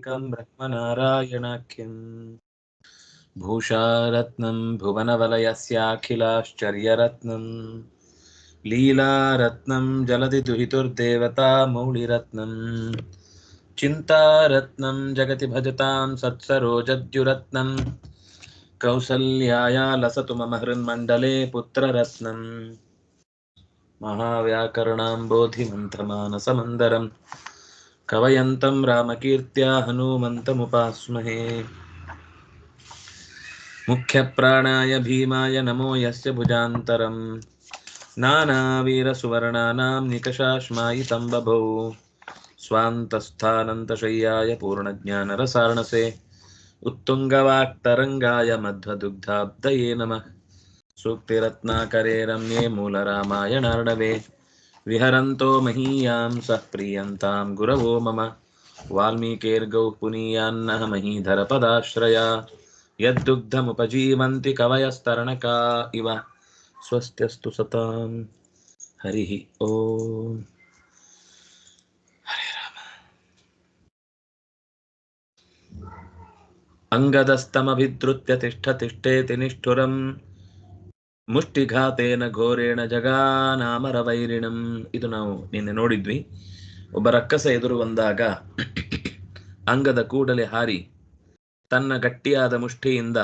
एकं ब्रह्मनारायणाख्यम् भूषारत्नं भुवनवलयस्याखिलाश्चर्यरत्नं। लीलारत्नं जलधि दुहितुर्देवता मौलिरत्नं। चिन्तारत्नं जगति भजतां सत्सरोजद्युरत्नं। कौसल्याया लसतु मम हृन्मण्डले पुत्ररत्नम् महाव्याकरणाम्बोधिमन्थमानसमन्दरम् कवयन्तं रामकीर्त्या हनूमन्तमुपास्महे। मुख्यप्राणाय भीमाय नमो यस्य भुजान्तरम्। नानावीरसुवर्णानां निकषाश्मायितं बभौ। स्वान्तस्थानन्तशय्याय पूर्णज्ञानरसार्णसे। उत्तुङ्गवाक्तरङ्गाय मध्वदुग्धाब्दये नमः। सूक्तिरत्नाकरे रम्ये मूलरामायणार्णवे विहरन्तो महीयां सः प्रीयन्तां गुरवो मम। वाल्मीकेर्गौ पुनीयान्नः महीधरपदाश्रया। यद्दुग्धमुपजीवन्ति कवयस्तरणका इव। स्वस्त्यस्तु सतां हरिः ॐ अङ्गदस्तमभिद्रुत्य तिष्ठ तिष्ठेति निष्ठुरम् ಮುಷ್ಟಿಘಾತೇನ ಘೋರೇಣ ಜಗಾನಾಮರವೈರಿಣಂ. ಇದು ನಾವು ನಿನ್ನೆ ನೋಡಿದ್ವಿ. ಒಬ್ಬ ರಕ್ಕಸ ಎದುರು ಬಂದಾಗ ಅಂಗದ ಕೂಡಲೇ ಹಾರಿ ತನ್ನ ಗಟ್ಟಿಯಾದ ಮುಷ್ಟಿಯಿಂದ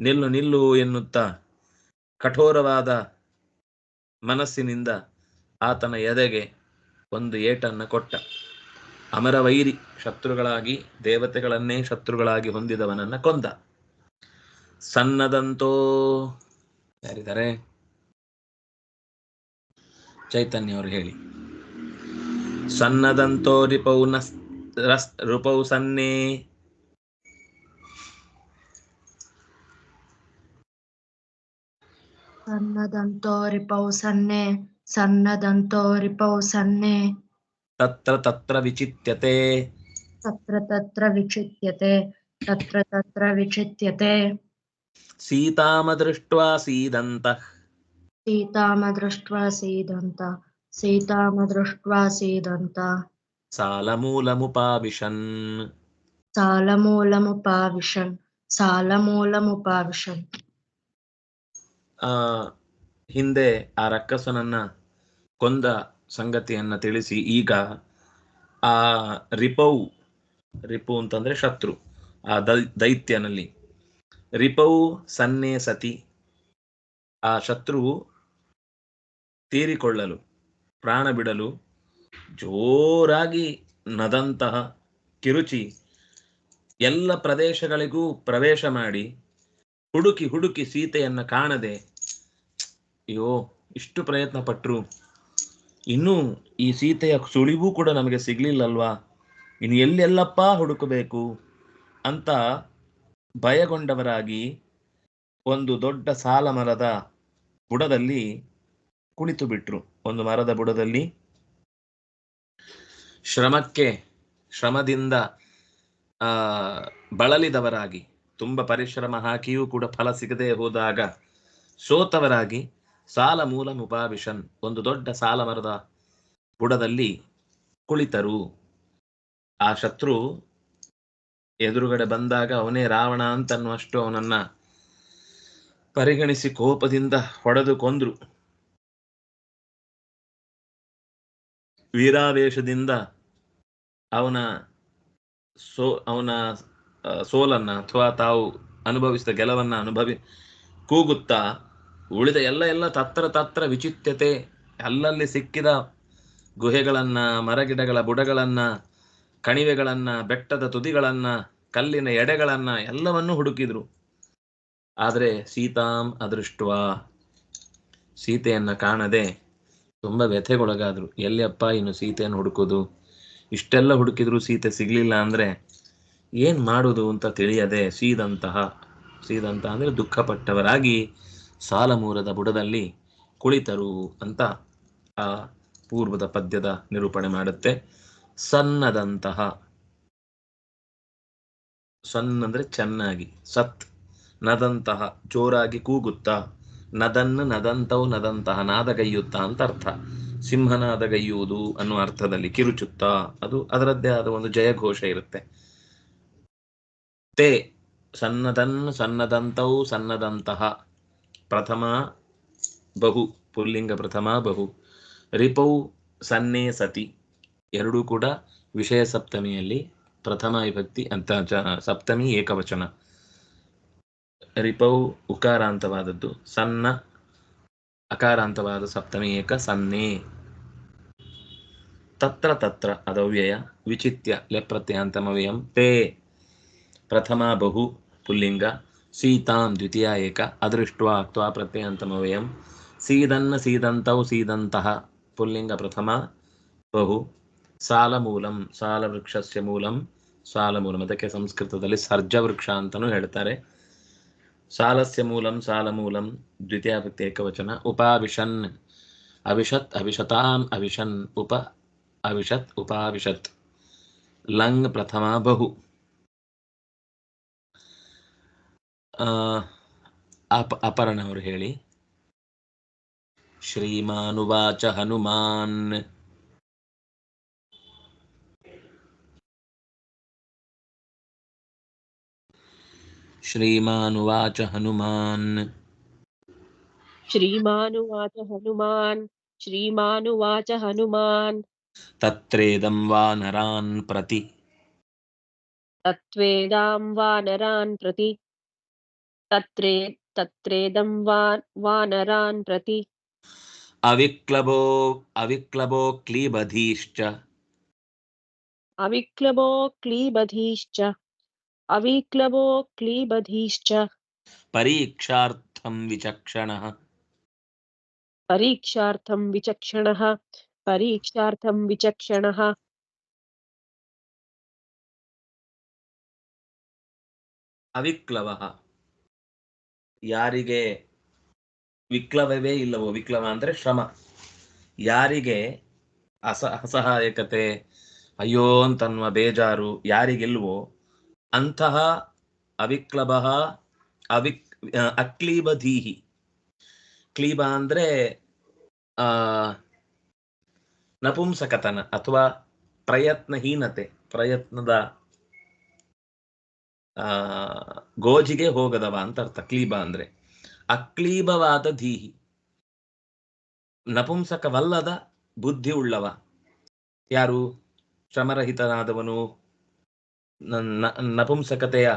ನಿಲ್ಲು ನಿಲ್ಲು ಎನ್ನುತ್ತಾ ಕಠೋರವಾದ ಮನಸ್ಸಿನಿಂದ ಆತನ ಎದೆಗೆ ಒಂದು ಏಟನ್ನ ಕೊಟ್ಟ. ಅಮರವೈರಿ ಶತ್ರುಗಳಾಗಿ, ದೇವತೆಗಳನ್ನೇ ಶತ್ರುಗಳಾಗಿ ಹೊಂದಿದವನನ್ನ ಕೊಂದ. ಸನ್ನದಂತೋ ಯಾರಿದ್ದಾರೆ? ಚೈತನ್ಯ ಅವರು ಹೇಳಿ. ಸನ್ನದಂತೋ ರಿಪೌ ರುಪೌ ಸನ್ನೆ. ಸನ್ನದಂತೋ ರಿಪೌ ಸನ್ನೆ ಸನ್ನದಂತೋ ರಿಪೌ ಸನ್ನೆ. ತತ್ರ ತತ್ರ ವಿಚಿತ್ಯತೆ. ತತ್ರ ತತ್ರ ವಿಚಿತ್ಯತೆ ತತ್ರ ತತ್ರ ವಿಚಿತ್ಯತೆ. ಸೀತಾಮ ದೃಷ್ಟ್ವಾ ಸೀದಂತ ಸೀತಾಮ ದೃಷ್ಟ್ವಾ ಸೀದಂತ ಸೀತಾಮ ದೃಷ್ಟ್ವಾ ಸೀದಂತ ಸಾಲಮೂಲಮುಪಾವಿಶನ್ ಸಾಲಮೂಲಮುಪಾವಿಶನ್ ಸಾಲಮೂಲಮುಪಾವಿಶನ್ ಆ ಹಿಂದೆ ಆ ರಕ್ಕಸನನ್ನ ಕೊಂದ ಸಂಗತಿಯನ್ನ ತಿಳಿಸಿ ಈಗ ಆ ರಿಪೌ ರಿಪು ಅಂತಂದ್ರೆ ಶತ್ರು ಆ ದೈ- ದೈತ್ಯನಲ್ಲಿ. ರಿಪೌ, ಸನ್ನೆ, ಸತಿ. ಆ ಶತ್ರುವು ತೀರಿಕೊಳ್ಳಲು, ಪ್ರಾಣ ಬಿಡಲು ಜೋರಾಗಿ ನದಂತಹ ಕಿರುಚಿ ಎಲ್ಲ ಪ್ರದೇಶಗಳಿಗೂ ಪ್ರವೇಶ ಮಾಡಿ ಹುಡುಕಿ ಹುಡುಕಿ ಸೀತೆಯನ್ನು ಕಾಣದೆ, ಅಯ್ಯೋ, ಇಷ್ಟು ಪ್ರಯತ್ನ ಪಟ್ಟರು ಇನ್ನೂ ಈ ಸೀತೆಯ ಸುಳಿವು ಕೂಡ ನಮಗೆ ಸಿಗ್ಲಿಲ್ಲಲ್ವಾ? ಇನ್ನು ಎಲ್ಲೆಲ್ಲಪ್ಪ ಹುಡುಕಬೇಕು ಅಂತ ಭಯಗೊಂಡವರಾಗಿ ಒಂದು ದೊಡ್ಡ ಸಾಲ ಮರದ ಬುಡದಲ್ಲಿ ಕುಳಿತು ಬಿಟ್ರು. ಒಂದು ಮರದ ಬುಡದಲ್ಲಿ ಶ್ರಮಕ್ಕೆ, ಶ್ರಮದಿಂದ ಬಳಲಿದವರಾಗಿ, ತುಂಬ ಪರಿಶ್ರಮ ಹಾಕಿಯೂ ಕೂಡ ಫಲ ಸಿಗದೆ ಹೋದಾಗ ಸೋತವರಾಗಿ ಸಾಲ ಮೂಲ ಒಂದು ದೊಡ್ಡ ಸಾಲ ಮರದ ಬುಡದಲ್ಲಿ ಕುಳಿತರು. ಆ ಶತ್ರು ಎದುರುಗಡೆ ಬಂದಾಗ ಅವನೇ ರಾವಣ ಅಂತನ್ನುವಷ್ಟು ಅವನನ್ನ ಪರಿಗಣಿಸಿ ಕೋಪದಿಂದ ಹೊಡೆದು ಕೊಂದ್ರು ವೀರಾವೇಶದಿಂದ ಅವನ ಸೋ, ಅವನ ಸೋಲನ್ನ ಅಥವಾ ತಾವು ಅನುಭವಿಸಿದ ಗೆಲವನ್ನ ಅನುಭವಿ, ಕೂಗುತ್ತಾ ಉಳಿದ ಎಲ್ಲ ಎಲ್ಲ ತತ್ರ ತತ್ರ ವಿಚಿತ್ಯತೆ, ಅಲ್ಲಲ್ಲಿ ಸಿಕ್ಕಿದ ಗುಹೆಗಳನ್ನ, ಮರಗಿಡಗಳ ಬುಡಗಳನ್ನ ಕಣಿವೆಗಳನ್ನ, ಬೆಟ್ಟದ ತುದಿಗಳನ್ನ, ಕಲ್ಲಿನ ಎಡೆಗಳನ್ನ ಎಲ್ಲವನ್ನೂ ಹುಡುಕಿದ್ರು. ಆದರೆ ಸೀತಾಂ ಅದೃಷ್ಟವ? ಸೀತೆಯನ್ನ ಕಾಣದೆ ತುಂಬಾ ವ್ಯಥೆಗೊಳಗಾದ್ರು. ಎಲ್ಲಿಯಪ್ಪ ಇನ್ನು ಸೀತೆಯನ್ನು ಹುಡುಕೋದು? ಇಷ್ಟೆಲ್ಲ ಹುಡುಕಿದ್ರು ಸೀತೆ ಸಿಗ್ಲಿಲ್ಲ ಅಂದ್ರೆ ಏನ್ ಮಾಡುದು ಅಂತ ತಿಳಿಯದೆ ಸೀದಂತಹ, ಸೀದಂತ ಅಂದರೆ ದುಃಖಪಟ್ಟವರಾಗಿ ಸಾಲಮೂರದ ಬುಡದಲ್ಲಿ ಕುಳಿತರು ಅಂತ ಆ ಪೂರ್ವದ ಪದ್ಯದ ನಿರೂಪಣೆ ಮಾಡುತ್ತೆ. ಸನ್ನದಂತಹ. ಸನ್ ಅಂದ್ರೆ ಚೆನ್ನಾಗಿ, ಸತ್, ನದಂತಹ, ಜೋರಾಗಿ ಕೂಗುತ್ತಾ ನದನ್ ನದಂತವು ನದಂತಹ ನಾದಗೈಯುತ್ತಾ ಅಂತ ಅರ್ಥ. ಸಿಂಹನಾದಗೈಯುವುದು ಅನ್ನುವ ಅರ್ಥದಲ್ಲಿ ಕಿರುಚುತ್ತಾ, ಅದು ಅದರದ್ದೇ ಆದ ಒಂದು ಜಯಘೋಷ ಇರುತ್ತೆ. ತೇ ಸನ್ನದನ್ ಸನ್ನದಂತವು ಸನ್ನದಂತಹ, ಪ್ರಥಮ ಬಹು, ಪುಲ್ಲಿಂಗ ಪ್ರಥಮ ಬಹು, ರಿಪೌ ಸನ್ನೇ ಸತಿ. ಎರಡೂ ಕೂಡ ವಿಷಯ ಸಪ್ತಮಿಯಲ್ಲಿ ಪ್ರಥಮ ವಿಭಕ್ತಿ ಅಂತ ಸಪ್ತಮಿ ಏಕವಚನ. ರಿಪೌ ಉಕಾರಾಂತವಾದದ್ದು. ಸನ್ನ ಅಕಾರಾಂತವಾದ ಸಪ್ತಮಿ ಏಕ ಸನ್ನೆ. ತತ್ರ ತತ್ರ ಅದವ್ಯಯ, ವಿಚಿತ್ಯ, ಲೆಪ್ರತ್ಯಾಂತಮವ್ಯಯಂ ತೇ ಪ್ರಥಮ ಬಹು, ಪುಲ್ಲಿಂಗ, ಸೀತಾಂ ದ್ವಿತೀಯ ಏಕ ಅದೃಷ್ಟ್ವಾ ಕ್ತ್ವಾ ಪ್ರತ್ಯಯಾಂತಮವ್ಯಯಂ, ಸೀದನ್ನ ಸೀದಂತೌ ಸೀದಂತಹ ಪುಲ್ಲಿಂಗ ಪ್ರಥಮ, ಬಹು ಸಾಲಮೂಲಂ, ಸಾಲವೃಕ್ಷಸ್ಯ ಮೂಲಂ, ಸಾಲಮೂಲಂ. ಅದಕ್ಕೆ ಸಂಸ್ಕೃತದಲ್ಲಿ ಸರ್ಜವೃಕ್ಷ ಅಂತಲೂ ಹೇಳ್ತಾರೆ. ಸಾಲಸ್ಯ ಮೂಲಂ, ಸಾಲಮೂಲಂ ದ್ವಿತೀಯ ವ್ಯಕ್ತಿ ಏಕವಚನ. ಉಪಾವಿಶನ್ ಅವಿಷತ್ ಅವಿಷತಾಂ ಅವಿಷನ್ ಉಪ ಅವಿಷತ್ ಉಪಾವಿಷತ್ ಲಂಗ್ ಪ್ರಥಮ ಬಹು. ಅಪ, ಅಪರ್ಣವರು ಹೇಳಿ. ಶ್ರೀಮಾನುವಾಚ ಹನುಮಾನ್. श्रीमानुवाच हनुमान्। श्रीमानुवाच हनुमान् श्रीमानुवाच हनुमान्। तत्रेदं वानरान् प्रति। तत्त्वेदां वानरान् प्रति। तत्रे तत्रेदं वा वानरान् प्रति। अविक्लबो अविक्लबो क्लीबधीश्च। अविक्लबो क्लीबधीश्च। अविक्लबो क्लीबधीश्च ಪರೀಕ್ಷಾರ್ಥಂ ವಿಚಕ್ಷಣಃ परीक्षार्थं विचक्षणः परीक्षार्थं विचक्षणः ಅವಿಕ್ಲವ ಯಾರಿಗೆ ವಿಕ್ಲವವೇ ಇಲ್ಲವೋ ವಿಕ್ಲವ ಅಂದ್ರೆ ಶ್ರಮ ಯಾರಿಗೆ ಅಸ ಅಸಹಾಯಕತೆ ಅಯ್ಯೋ ಅಂತನ್ನುವ ಬೇಜಾರು ಯಾರಿಗಿಲ್ವೋ ಅಂತಹ ಅವಿಕ್ಲಭ ಅವಿಕ್ ಅಕ್ಲೀಬಧೀಹಿ. ಕ್ಲೀಬ ಅಂದ್ರೆ, ಆ, ನಪುಂಸಕತನ ಅಥವಾ ಪ್ರಯತ್ನಹೀನತೆ, ಪ್ರಯತ್ನದ, ಆ, ಗೋಜಿಗೆ ಹೋಗದವ ಅಂತ ಅರ್ಥ. ಕ್ಲೀಬ ಅಂದ್ರೆ ಅಕ್ಲೀಬವಾದ ಧೀಹಿ. ನಪುಂಸಕವಲ್ಲದ ಬುದ್ಧಿ ಉಳ್ಳವ. ಯಾರು? ಶ್ರಮರಹಿತನಾದವನು ನಪುಂಸಕತೆಯ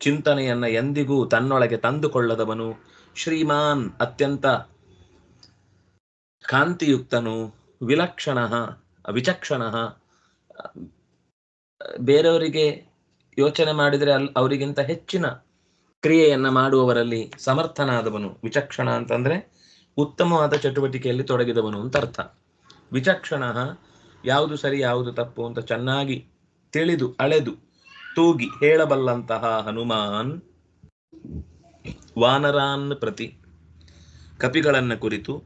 ಚಿಂತನೆಯನ್ನ ಎಂದಿಗೂ ತನ್ನೊಳಗೆ ತಂದುಕೊಳ್ಳದವನು ಶ್ರೀಮಾನ್ ಅತ್ಯಂತ ಕಾಂತಿಯುಕ್ತನು ವಿಲಕ್ಷಣ ವಿಚಕ್ಷಣ ಬೇರೆಯವರಿಗೆ ಯೋಚನೆ ಮಾಡಿದರೆ ಅಲ್, ಅವರಿಗಿಂತ ಹೆಚ್ಚಿನ ಕ್ರಿಯೆಯನ್ನ ಮಾಡುವವರಲ್ಲಿ ಸಮರ್ಥನಾದವನು. ವಿಚಕ್ಷಣ ಅಂತಂದ್ರೆ ಉತ್ತಮವಾದ ಚಟುವಟಿಕೆಯಲ್ಲಿ ತೊಡಗಿದವನು ಅಂತ ಅರ್ಥ. ವಿಚಕ್ಷಣ ಯಾವುದು ಸರಿ, ಯಾವುದು ತಪ್ಪು ಅಂತ ಚೆನ್ನಾಗಿ ತಿಳಿದು, ಅಳೆದು, ತೂಗಿ ಹೇಳಬಲ್ಲಂತಹ ಹನುಮಾನ್ ವಾನರಾನ್ ಪ್ರತಿ ಕಪಿಗಳನ್ನ ಕುರಿತು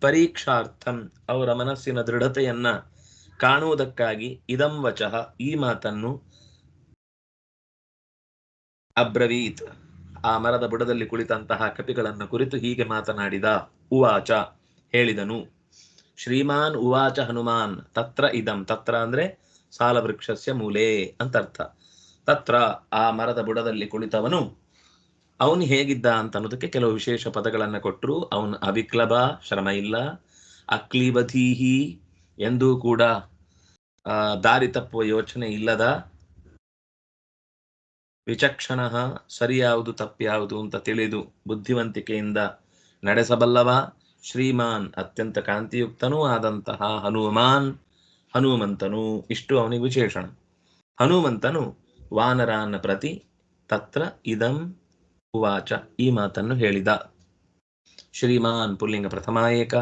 ಪರೀಕ್ಷಾರ್ಥಂ ಅವರ ಮನಸ್ಸಿನ ದೃಢತೆಯನ್ನ ಕಾಣುವುದಕ್ಕಾಗಿ ಇದಂ ವಚಃ ಈ ಮಾತನ್ನು ಅಬ್ರವೀತ್ ಆ ಮರದ ಬುಡದಲ್ಲಿ ಕುಳಿತಂತಹ ಕಪಿಗಳನ್ನು ಕುರಿತು ಹೀಗೆ ಮಾತನಾಡಿದ, ಉವಾಚ, ಹೇಳಿದನು. ಶ್ರೀಮಾನ್ ಉವಾಚ ಹನುಮಾನ್. ತತ್ರ ಇದಂ. ತತ್ರ ಅಂದ್ರೆ ಸಾಲವೃಕ್ಷಸ್ಯ ಮೂಲೆ ಅಂತ ಅರ್ಥ. ತತ್ರ ಆ ಮರದ ಬುಡದಲ್ಲಿ ಕುಳಿತವನು. ಅವನು ಹೇಗಿದ್ದ ಅಂತ ಅನ್ನೋದಕ್ಕೆ ಕೆಲವು ವಿಶೇಷ ಪದಗಳನ್ನ ಕೊಟ್ಟರು ಅವನು ಅವಿಕ್ಲಭ ಶ್ರಮ ಇಲ್ಲ ಅಕ್ಲಿಬಧೀಹಿ ಎಂದೂ ಕೂಡ ದಾರಿ ತಪ್ಪುವ ಯೋಚನೆ ಇಲ್ಲದ, ವಿಚಕ್ಷಣ ಸರಿಯಾವುದು ತಪ್ಪ್ಯಾವುದು ಅಂತ ತಿಳಿದು ಬುದ್ಧಿವಂತಿಕೆಯಿಂದ ನಡೆಸಬಲ್ಲವ. ಶ್ರೀಮಾನ್ ಅತ್ಯಂತ ಕಾಂತಿಯುಕ್ತನೂ ಆದಂತಹ ಹನುಮಾನ್ ಹನುಮಂತನು ಇಷ್ಟು ಅವನಿಗೆ ವಿಶೇಷಣ. ಹನುಮಂತನು ವಾನರಾನ ಪ್ರತಿ ತತ್ರ ಇದಂ ಉವಾಚ ಈ ಮಾತನ್ನು ಹೇಳಿದ. ಶ್ರೀಮಾನ್ ಪುಲ್ಲಿಂಗ ಪ್ರಥಮ ಏಕ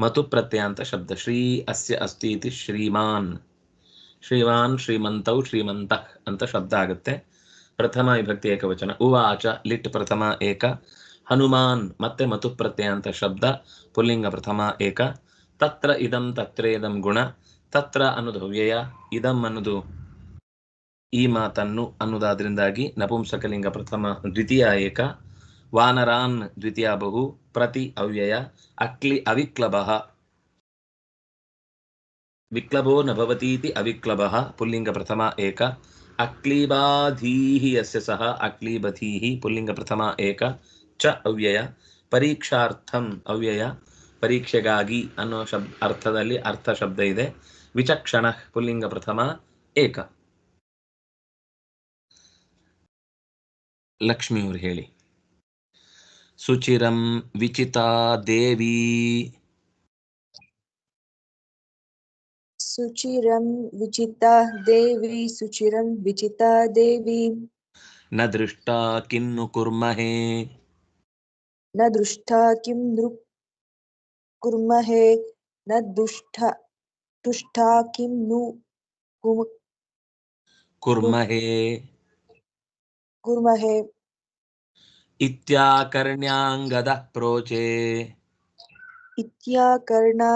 ಮತು ಪ್ರತ್ಯಾಂತ ಶಬ್ದ ಶ್ರೀ ಅಸ್ಯ ಅಸ್ತಿ ಇತಿ ಶ್ರೀಮಾನ್. ಶ್ರೀಮಾನ್ ಶ್ರೀಮಂತೌ ಶ್ರೀಮಂತ ಅಂತ ಶಬ್ದ ಆಗುತ್ತೆ. ಪ್ರಥಮ ವಿಭಕ್ತಿ ಏಕವಚನ, ಉವಾಚ, ಲಿಟ್ ಪ್ರಥಮ ಏಕ ಹನುಮಾನ್ ಮತ್ತೆ ಮತು ಅಂತ ಶಬ್ದ, ಪುಲ್ಲಿಂಗ ಪ್ರಥಮ ಏಕ, ತತ್ರ ಇದಂ ತತ್ರೇದಂ ಗುಣ, ತತ್ರ ಅನ್ನೋದು ಅವ್ಯಯ ಇದಂ ಅನ್ನೋದು ಈ ಮಾತನ್ನು ಅನ್ನೋದಾದ್ರಿಂದಾಗಿ ನಪುಂಸಕಲಿಂಗ ಪ್ರಥಮ ದ್ವಿತೀಯ ಏಕ, ವಾನರಾನ್ ದ್ವಿತೀಯ ಬಹು, ಪ್ರತಿ ಅವ್ಯಯ ಅಕ್ಲಿ ಅವಿಕ್ಲಭ. ವಿಕ್ಲಭೋ ನಭವತೀತಿ ಭವತೀತಿ ಅವಿಕ್ಲಭ, ಪುಲ್ಲಿಂಗ ಪ್ರಥಮ ಏಕ, ಅಕ್ಲೀಬಾಧೀಹಿ ಯಸ್ಯ ಸಹ, ಅಕ್ಲೀಬಧೀಹಿ ಪುಲ್ಲಿಂಗ ಪ್ರಥಮ ಏಕ ಚ ಅವ್ಯಯ ಪರೀಕ್ಷಾರ್ಥಂ ಅವ್ಯಯ ಪರೀಕ್ಷೆಗಾಗಿ ಅನ್ನೋ ಶಬ್ ಅರ್ಥದಲ್ಲಿ ಅರ್ಥ ಶಬ್ದ ಇದೆ. ವಿಚಕ್ಷಣ ಪುಲ್ಲಿಂಗ ಪ್ರಥಮ ಏಕ. ಲಕ್ಷ್ಮಿಯವರು ಹೇಳಿ. ಸುಚಿರಂ ವಿಚಿತ ದೇವಿ. ಸುಚಿರಂ ವಿಚಿತ ದೇವಿ ಸುಚಿರಂ ವಿಚಿತ ದೇವಿ. ನ ದೃಷ್ಟಾ ಕಿನ್ನು ಕುರ್ಮಹೇ. न दृष्टा किं नृक् कुर्महे न दुष्टा तुष्टा किं नु कुम कुर्महे। कुर्महे। इत्याकर्ण्याङ्गदः प्रोचे। इत्याकर्णा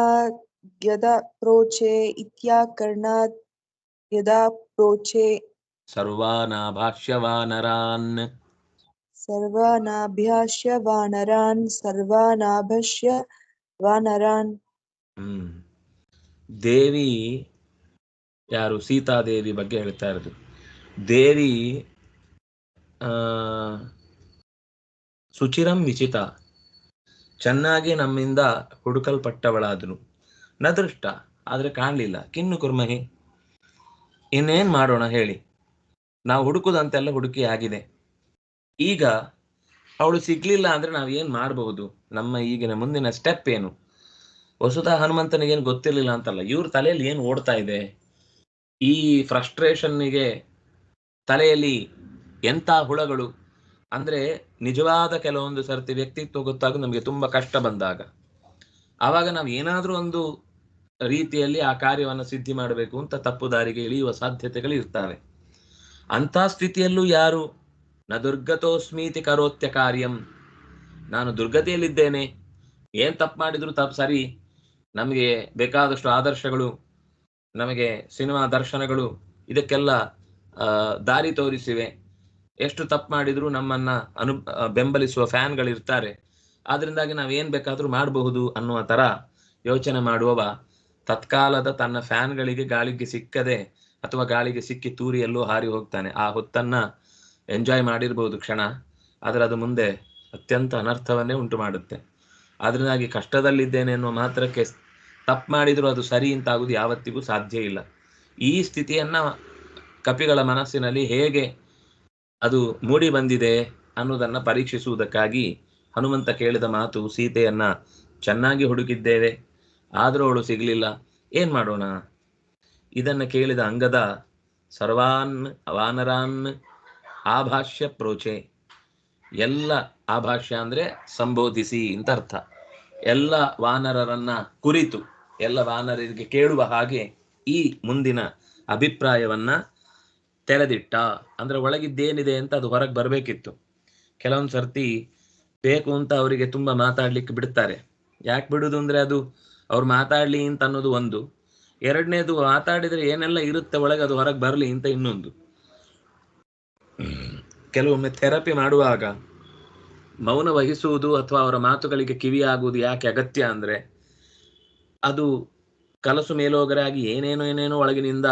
यदा प्रोचे इत्याकर्णा यदा प्रोचे सर्वाना भाष्यवानरान् ಸರ್ವಾನಾಭ್ಯಾಸ್ಯ ವಾನರಾನ್ ಸರ್ವಾನಾಭಶ್ಯ ವಾನರಾನ್. ಹ್ಮ್. ದೇವಿ ಯಾರು? ಸೀತಾದೇವಿ ಬಗ್ಗೆ ಹೇಳ್ತಾ ಇರೋದು. ದೇವಿ ಸುಚಿರಂ ವಿಚಿತ. ಚೆನ್ನಾಗಿ ನಮ್ಮಿಂದ ಹುಡುಕಲ್ಪಟ್ಟವಳಾದನು. ನದೃಷ್ಟ, ಆದ್ರೆ ಕಾಣಲಿಲ್ಲ. ಕಿನ್ನು ಕುರ್ಮಹಿ, ಇನ್ನೇನ್ ಮಾಡೋಣ ಹೇಳಿ. ನಾವು ಹುಡುಕುದಂತೆಲ್ಲ ಹುಡುಕಿ ಆಗಿದೆ. ಈಗ ಅವಳು ಸಿಗ್ಲಿಲ್ಲ ಅಂದ್ರೆ ನಾವು ಏನ್ ಮಾಡಬಹುದು? ನಮ್ಮ ಈಗಿನ ಮುಂದಿನ ಸ್ಟೆಪ್ ಏನು? ವಸುಧಾ ಹನುಮಂತನಿಗೇನು ಗೊತ್ತಿರಲಿಲ್ಲ ಅಂತಲ್ಲ, ಇವ್ರ ತಲೆಯಲ್ಲಿ ಏನು ಓಡ್ತಾ ಇದೆ? ಈ ಫ್ರಸ್ಟ್ರೇಷನ್ನಿಗೆ ತಲೆಯಲ್ಲಿ ಎಂಥ ಹುಳಗಳು? ಅಂದ್ರೆ ನಿಜವಾದ ಕೆಲವೊಂದು ಸರ್ತಿ ವ್ಯಕ್ತಿತ್ವ ಗೊತ್ತಾಗ ನಮಗೆ ತುಂಬಾ ಕಷ್ಟ ಬಂದಾಗ. ಆವಾಗ ನಾವು ಏನಾದರೂ ಒಂದು ರೀತಿಯಲ್ಲಿ ಆ ಕಾರ್ಯವನ್ನು ಸಿದ್ಧಿ ಮಾಡಬೇಕು ಅಂತ ತಪ್ಪು ದಾರಿಗೆ ಇಳಿಯುವ ಸಾಧ್ಯತೆಗಳು ಇರ್ತವೆ. ಅಂಥ ಸ್ಥಿತಿಯಲ್ಲೂ ಯಾರು ನ ದುರ್ಗತೋಸ್ಮೀತಿ ಕರೋತ್ಯ ಕಾರ್ಯಂ. ನಾನು ದುರ್ಗತಿಯಲ್ಲಿದ್ದೇನೆ. ಏನ್ ತಪ್ಪು ಮಾಡಿದ್ರು ತಪ್ಪು, ಸರಿ. ನಮಗೆ ಬೇಕಾದಷ್ಟು ಆದರ್ಶಗಳು, ನಮಗೆ ಸಿನಿಮಾ ದರ್ಶನಗಳು, ಇದಕ್ಕೆಲ್ಲ ದಾರಿ ತೋರಿಸಿವೆ. ಎಷ್ಟು ತಪ್ಪು ಮಾಡಿದ್ರು ನಮ್ಮನ್ನ ಅನು ಬೆಂಬಲಿಸುವ ಫ್ಯಾನ್ಗಳಿರ್ತಾರೆ ಆದ್ರಿಂದಾಗಿ ಏನ್ ಬೇಕಾದ್ರೂ ಮಾಡಬಹುದು ಅನ್ನುವ ತರ ಯೋಚನೆ ಮಾಡುವವ ತತ್ಕಾಲದ ತನ್ನ ಫ್ಯಾನ್ಗಳಿಗೆ ಗಾಳಿಗೆ ಸಿಕ್ಕದೆ ಅಥವಾ ಗಾಳಿಗೆ ಸಿಕ್ಕಿ ತೂರಿ ಎಲ್ಲೋ ಹಾರಿ ಹೋಗ್ತಾನೆ. ಆ ಹೊತ್ತನ್ನ ಎಂಜಾಯ್ ಮಾಡಿರ್ಬೋದು ಕ್ಷಣ, ಆದರೆ ಅದು ಮುಂದೆ ಅತ್ಯಂತ ಅನರ್ಥವನ್ನೇ ಉಂಟು ಮಾಡುತ್ತೆ. ಅದರಿಂದಾಗಿ ಕಷ್ಟದಲ್ಲಿದ್ದೇನೆ ಅನ್ನುವ ಮಾತ್ರಕ್ಕೆ ತಪ್ಪು ಮಾಡಿದ್ರು ಅದು ಸರಿ ಅಂತಾಗುವುದು ಯಾವತ್ತಿಗೂ ಸಾಧ್ಯ ಇಲ್ಲ. ಈ ಸ್ಥಿತಿಯನ್ನ ಕಪಿಗಳ ಮನಸ್ಸಿನಲ್ಲಿ ಹೇಗೆ ಅದು ಮೂಡಿ ಬಂದಿದೆ ಅನ್ನೋದನ್ನ ಪರೀಕ್ಷಿಸುವುದಕ್ಕಾಗಿ ಹನುಮಂತ ಕೇಳಿದ ಮಾತು, ಸೀತೆಯನ್ನ ಚೆನ್ನಾಗಿ ಹುಡುಕಿದ್ದೇವೆ, ಆದರೂ ಅವಳು ಸಿಗಲಿಲ್ಲ, ಏನ್ ಮಾಡೋಣ? ಇದನ್ನ ಕೇಳಿದ ಅಂಗದ ಸರ್ವಾನ್ ವಾನರಾನ್ ಆಭಾಷ್ಯ ಪ್ರೋಚೆ. ಎಲ್ಲ ಆಭಾಷ್ಯ ಅಂದ್ರೆ ಸಂಬೋಧಿಸಿ ಅಂತ ಅರ್ಥ. ಎಲ್ಲ ವಾನರರನ್ನ ಕುರಿತು, ಎಲ್ಲ ವಾನರರಿಗೆ ಕೇಳುವ ಹಾಗೆ ಈ ಮುಂದಿನ ಅಭಿಪ್ರಾಯವನ್ನ ತೆರೆದಿಟ್ಟ. ಅಂದ್ರೆ ಒಳಗಿದ್ದೇನಿದೆ ಅಂತ ಅದು ಹೊರಗೆ ಬರಬೇಕಿತ್ತು. ಕೆಲವೊಂದು ಸರ್ತಿ ಬೇಕು ಅಂತ ಅವರಿಗೆ ತುಂಬಾ ಮಾತಾಡ್ಲಿಕ್ಕೆ ಬಿಡ್ತಾರೆ. ಯಾಕೆ ಬಿಡುದು ಅಂದ್ರೆ ಅದು ಅವ್ರು ಮಾತಾಡ್ಲಿ ಅಂತ ಅನ್ನೋದು ಒಂದು. ಎರಡನೇದು ಮಾತಾಡಿದ್ರೆ ಏನೆಲ್ಲ ಇರುತ್ತೆ ಒಳಗೆ ಅದು ಹೊರಗೆ ಬರಲಿ ಅಂತ ಇನ್ನೊಂದು. ಕೆಲವೊಮ್ಮೆ ಥೆರಪಿ ಮಾಡುವಾಗ ಮೌನ ವಹಿಸುವುದು ಅಥವಾ ಅವರ ಮಾತುಗಳಿಗೆ ಕಿವಿಯಾಗುವುದು ಯಾಕೆ ಅಗತ್ಯ ಅಂದ್ರೆ ಅದು ಕಲಸು ಮೇಲೋಗರಾಗಿ ಏನೇನೋ ಏನೇನೋ ಒಳಗಿನಿಂದ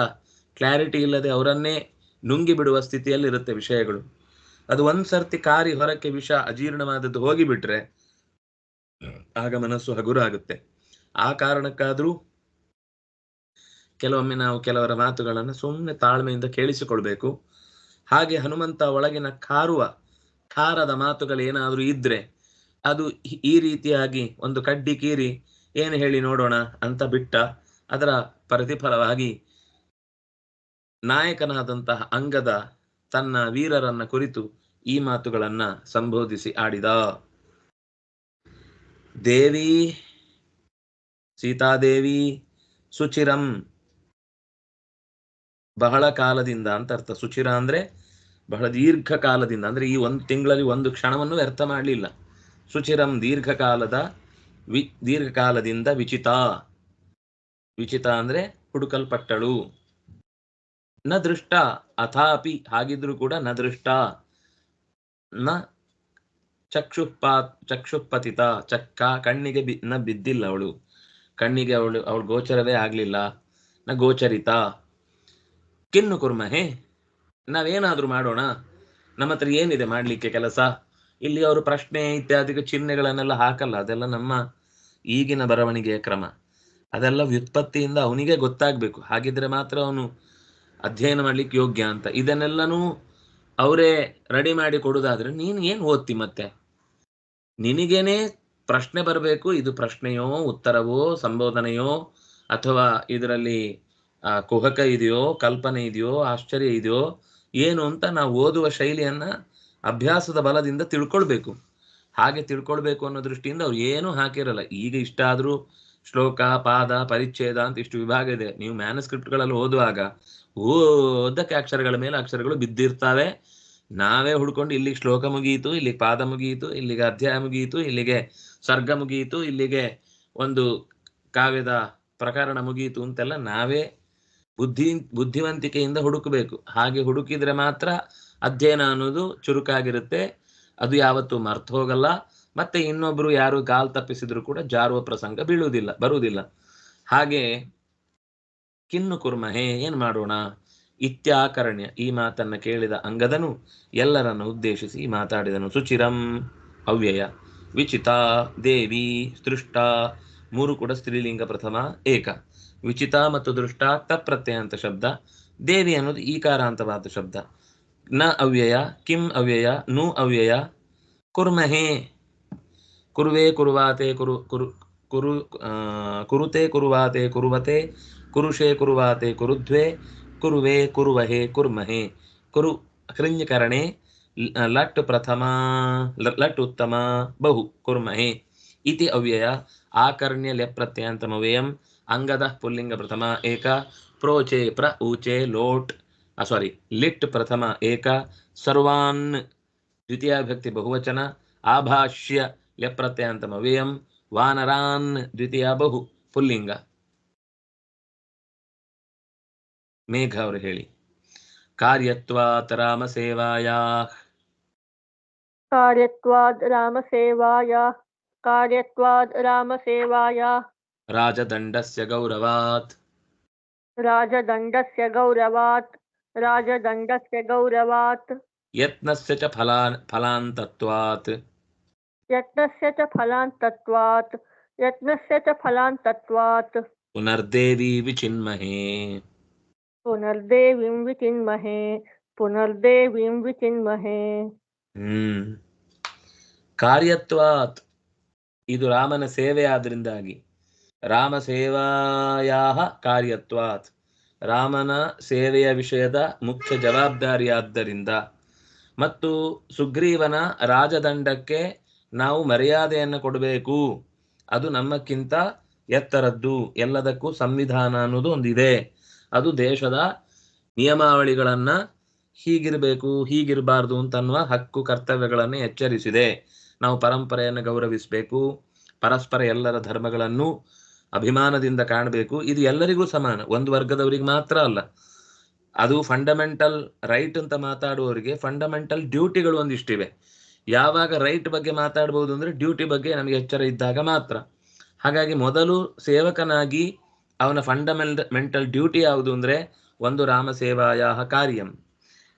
ಕ್ಲಾರಿಟಿ ಇಲ್ಲದೆ ಅವರನ್ನೇ ನುಂಗಿ ಬಿಡುವ ಸ್ಥಿತಿಯಲ್ಲಿ ಇರುತ್ತೆ ವಿಷಯಗಳು. ಅದು ಒಂದ್ಸರ್ತಿ ಕಾರಿ ಹೊರಕ್ಕೆ ವಿಷ ಅಜೀರ್ಣವಾದದ್ದು ಹೋಗಿಬಿಟ್ರೆ ಆಗ ಮನಸ್ಸು ಹಗುರ ಆಗುತ್ತೆ ಆ ಕಾರಣಕ್ಕಾದ್ರೂ ಕೆಲವೊಮ್ಮೆ ನಾವು ಕೆಲವರ ಮಾತುಗಳನ್ನು ಸುಮ್ಮನೆ ತಾಳ್ಮೆಯಿಂದ ಕೇಳಿಸಿಕೊಳ್ಬೇಕು. ಹಾಗೆ ಹನುಮಂತ ಒಳಗಿನ ಕಾರುವ, ಖಾರದ ಮಾತುಗಳು ಏನಾದರೂ ಇದ್ರೆ ಅದು ಈ ರೀತಿಯಾಗಿ ಒಂದು ಕಡ್ಡಿ ಕೀರಿ ಏನು ಹೇಳಿ ನೋಡೋಣ ಅಂತ ಬಿಟ್ಟ ಅದರ ಪ್ರತಿಫಲವಾಗಿ ನಾಯಕನಾದಂತಹ ಅಂಗದ ತನ್ನ ವೀರರನ್ನ ಕುರಿತು ಈ ಮಾತುಗಳನ್ನ ಸಂಬೋಧಿಸಿ ಆಡಿದ. ದೇವಿ, ಸೀತಾದೇವಿ, ಸುಚಿರಂ ಬಹಳ ಕಾಲದಿಂದ ಅಂತ ಅರ್ಥ. ಸುಚಿರ ಅಂದ್ರೆ ಬಹಳ ದೀರ್ಘ ಕಾಲದಿಂದ, ಅಂದ್ರೆ ಈ ಒಂದು ತಿಂಗಳಲ್ಲಿ ಒಂದು ಕ್ಷಣವನ್ನು ವ್ಯರ್ಥ ಮಾಡಲಿಲ್ಲ. ಸುಚಿರಂ ದೀರ್ಘಕಾಲದ ವಿ, ದೀರ್ಘಕಾಲದಿಂದ ವಿಚಿತ. ವಿಚಿತ ಅಂದ್ರೆ ಹುಡುಕಲ್ಪಟ್ಟಳು. ನ ದೃಷ್ಟ, ಅಥಾಪಿ ಹಾಗಿದ್ರು ಕೂಡ ನ ದೃಷ್ಟ. ನ ಚಕ್ಷುಪಾ ಚಕ್ಷುಪತಿತ ಚಕ್ಕ, ಕಣ್ಣಿಗೆ ಬಿ, ನ ಬಿದ್ದಿಲ್ಲ ಅವಳು. ಕಣ್ಣಿಗೆ ಅವಳು ಅವಳು ಗೋಚರವೇ ಆಗ್ಲಿಲ್ಲ. ನ ಗೋಚರಿತ. ಕಿನ್ನು ಕುರ್ಮಹೆ ನಾವೇನಾದ್ರೂ ಮಾಡೋಣ? ನಮ್ಮ ಹತ್ರ ಏನಿದೆ ಮಾಡ್ಲಿಕ್ಕೆ ಕೆಲಸ? ಇಲ್ಲಿ ಅವರು ಪ್ರಶ್ನೆ ಇತ್ಯಾದಿ ಚಿಹ್ನೆಗಳನ್ನೆಲ್ಲ ಹಾಕಲ್ಲ, ಅದೆಲ್ಲ ನಮ್ಮ ಈಗಿನ ಬರವಣಿಗೆಯ ಕ್ರಮ. ಅದೆಲ್ಲ ವ್ಯುತ್ಪತ್ತಿಯಿಂದ ಅವನಿಗೆ ಗೊತ್ತಾಗ್ಬೇಕು. ಹಾಗಿದ್ರೆ ಮಾತ್ರ ಅವನು ಅಧ್ಯಯನ ಮಾಡ್ಲಿಕ್ಕೆ ಯೋಗ್ಯ ಅಂತ. ಇದನ್ನೆಲ್ಲನೂ ಅವರೇ ರೆಡಿ ಮಾಡಿ ಕೊಡುದಾದ್ರೆ ನೀನು ಏನು ಓದ್ತಿ ಮತ್ತೆ? ನಿನಗೇನೆ ಪ್ರಶ್ನೆ ಬರಬೇಕು, ಇದು ಪ್ರಶ್ನೆಯೋ, ಉತ್ತರವೋ, ಸಂಬೋಧನೆಯೋ, ಅಥವಾ ಇದರಲ್ಲಿ ಆ, ಕುಹಕ ಇದೆಯೋ ಕಲ್ಪನೆ ಇದೆಯೋ ಆಶ್ಚರ್ಯ ಇದೆಯೋ ಏನು ಅಂತ ನಾವು ಓದುವ ಶೈಲಿಯನ್ನ ಅಭ್ಯಾಸದ ಬಲದಿಂದ ತಿಳ್ಕೊಳ್ಬೇಕು. ಹಾಗೆ ತಿಳ್ಕೊಳ್ಬೇಕು ಅನ್ನೋ ದೃಷ್ಟಿಯಿಂದ ಅವ್ರು ಏನೂ ಹಾಕಿರಲ್ಲ. ಈಗ ಇಷ್ಟ ಶ್ಲೋಕ ಪಾದ ಪರಿಚ್ಛೇದ ಅಂತ ಇಷ್ಟು ವಿಭಾಗ ಇದೆ. ನೀವು ಮ್ಯಾನಸ್ಕ್ರಿಪ್ಟ್ಗಳಲ್ಲಿ ಓದುವಾಗ ಓದಕ್ಕೆ ಅಕ್ಷರಗಳ ಮೇಲೆ ಅಕ್ಷರಗಳು ಬಿದ್ದಿರ್ತಾವೆ. ನಾವೇ ಹುಡ್ಕೊಂಡು ಇಲ್ಲಿಗೆ ಶ್ಲೋಕ ಮುಗಿಯಿತು ಇಲ್ಲಿಗೆ ಪಾದ ಮುಗಿಯಿತು ಇಲ್ಲಿಗೆ ಅಧ್ಯಾಯ ಮುಗಿಯಿತು ಇಲ್ಲಿಗೆ ಸರ್ಗ ಮುಗಿಯಿತು ಇಲ್ಲಿಗೆ ಒಂದು ಕಾವ್ಯದ ಪ್ರಕರಣ ಮುಗಿಯಿತು ಅಂತೆಲ್ಲ ನಾವೇ ಬುದ್ಧಿ, ಬುದ್ಧಿವಂತಿಕೆಯಿಂದ ಹುಡುಕಬೇಕು. ಹಾಗೆ ಹುಡುಕಿದ್ರೆ ಮಾತ್ರ ಅಧ್ಯಯನ ಅನ್ನೋದು ಚುರುಕಾಗಿರುತ್ತೆ. ಅದು ಯಾವತ್ತೂ ಮರ್ತು ಹೋಗಲ್ಲ. ಮತ್ತೆ ಇನ್ನೊಬ್ರು ಯಾರು ಕಾಲ್ ತಪ್ಪಿಸಿದ್ರು ಕೂಡ ಜಾರುವ ಪ್ರಸಂಗ ಬೀಳುವುದಿಲ್ಲ, ಬರುವುದಿಲ್ಲ. ಹಾಗೆ ಕಿನ್ನು ಕುರ್ಮಹೆ, ಏನ್ ಮಾಡೋಣ? ಇತ್ಯಾಕರಣ್ಯ, ಈ ಮಾತನ್ನ ಕೇಳಿದ ಅಂಗದನು ಎಲ್ಲರನ್ನು ಉದ್ದೇಶಿಸಿ ಮಾತಾಡಿದನು ಸುಚಿರಂ ಅವ್ಯಯ. ವಿಚಿತ, ದೇವಿ, ಸೃಷ್ಟ, ಮೂರು ಕೂಡ ಸ್ತ್ರೀಲಿಂಗ ಪ್ರಥಮ, ಏಕ. ವಿಚಿತ ಮತ್ತು ದೃಷ್ಟ, ತತ್ಪ್ರತ್ಯಯ ಅಂತ ಶಬ್ದ. ದೇವಿ ಅನ್ನೋದು ಈಕಾರಾಂತವಾದ ಶಬ್ದ. ನ ಅವ್ಯಯ, ಕಿಂ ಅವ್ಯಯ, ನು ಅವ್ಯಯ, ಕುರ್ಮಹೆ. ಕುರುವೆ ಕುರುವಾತೆ ಕುರು ಕುರು ಕುರು ಕುರುತೆ ಕುರುವಾತೆ ಕುರುವತೆ, ಕುರುಷೆ ಕುರುವಾತೆ ಕುರುಧ್ವೆ, ಕುರುವೆ ಕುರುವಹೆ ಕುರ್ಮಹೆ. ಕುರು ಹೃಣ್ಯಕರಣೆ ಲಟ್ ಪ್ರಥಮ ಲಟ್ ಉತ್ತಮ, ಬಹು ಕುರ್ಮಹೆ. ಇತಿ ಅವ್ಯಯ, ಆಕರ್ಣ್ಯ ಲೆಪ್ ಪ್ರತ್ಯಂತಮವ್ಯಯಂ ಅಂಗದ ಪುಲ್ಲಿಂಗ ಪ್ರಥಮ ಏಕ ಪ್ರೋಚೆ ಪ್ರ ಊಚೆ ಲೋಟ್ ಸಾರಿ ಲಿಟ್ ಪ್ರಥಮ ಏಕ ಸರ್ವಾನ್ ದ್ವಿತೀಯಾಭಕ್ತಿ ಬಹುವಚನ ಆಭಾಷ್ಯ ಲೆಪ್ರತ್ಯಂತಮವ್ಯಯಂ ವಾನರಾನ್ ದ್ವಿತೀಯ ಬಹು ಪುಲ್ಲಿಂಗ ಮೇಘ ಅವರು ಹೇಳಿ ಕಾರ್ಯತ್ವಾತ್ ರಾಮ ಸೇವಾಯಾ कार्यत्वाद् रामसेवाया कार्यत्वाद् रामसेवाया ರಾಜದಂಡಸ್ಯ ಗೌರವಾತ್ राजदण्डस्य गौरवात् राजदण्डस्य गौरवात् ಯತ್ನಸ್ಯ ಚ ಫಲಾನ್ ಫಲಾಂತತ್ವಾತ್ यत्नस्य च फलान्तत्वात् यत्नस्य च फलान्तत्वात् ಪುನರ್ದೇವಿ ವಿಚಿನ್ಮಹೇ पुनर्देवीं विचिन्महे पुनर्देवीं विचिन्महे ಹ್ಮ್ ಕಾರ್ಯತ್ವಾತ್ ಇದು ರಾಮನ ಸೇವೆ ಆದ್ರಿಂದಾಗಿ ರಾಮ ಸೇವಾಯ ಕಾರ್ಯತ್ವಾತ್. ರಾಮನ ಸೇವೆಯ ವಿಷಯದ ಮುಖ್ಯ ಜವಾಬ್ದಾರಿಯಾದ್ದರಿಂದ ಮತ್ತು ಸುಗ್ರೀವನ ರಾಜದಂಡಕ್ಕೆ ನಾವು ಮರ್ಯಾದೆಯನ್ನು ಕೊಡಬೇಕು. ಅದು ನಮ್ಮಕ್ಕಿಂತ ಎತ್ತರದ್ದು. ಎಲ್ಲದಕ್ಕೂ ಸಂವಿಧಾನ ಅನ್ನೋದು ಒಂದಿದೆ. ಅದು ದೇಶದ ನಿಯಮಾವಳಿಗಳನ್ನ ಹೀಗಿರಬೇಕು, ಹೀಗಿರಬಾರ್ದು ಅಂತನ್ನುವ ಹಕ್ಕು ಕರ್ತವ್ಯಗಳನ್ನು ಎಚ್ಚರಿಸಿದೆ. ನಾವು ಪರಂಪರೆಯನ್ನು ಗೌರವಿಸಬೇಕು. ಪರಸ್ಪರ ಎಲ್ಲರ ಧರ್ಮಗಳನ್ನು ಅಭಿಮಾನದಿಂದ ಕಾಣಬೇಕು. ಇದು ಎಲ್ಲರಿಗೂ ಸಮಾನ. ಒಂದು ವರ್ಗದವರಿಗೆ ಮಾತ್ರ ಅಲ್ಲ. ಅದು ಫಂಡಮೆಂಟಲ್ ರೈಟ್ ಅಂತ ಮಾತಾಡುವವರಿಗೆ ಫಂಡಮೆಂಟಲ್ ಡ್ಯೂಟಿಗಳು ಒಂದಿಷ್ಟಿವೆ. ಯಾವಾಗ ರೈಟ್ ಬಗ್ಗೆ ಮಾತಾಡ್ಬೋದು ಅಂದ್ರೆ ಡ್ಯೂಟಿ ಬಗ್ಗೆ ನಮಗೆ ಎಚ್ಚರ ಇದ್ದಾಗ ಮಾತ್ರ. ಹಾಗಾಗಿ ಮೊದಲು ಸೇವಕನಾಗಿ ಅವನ ಫಂಡಮೆಂಟ್ ಮೆಂಟಲ್ ಡ್ಯೂಟಿ ಯಾವುದು ಅಂದ್ರೆ ಒಂದು ರಾಮ ಸೇವಾಯ ಕಾರ್ಯಂ.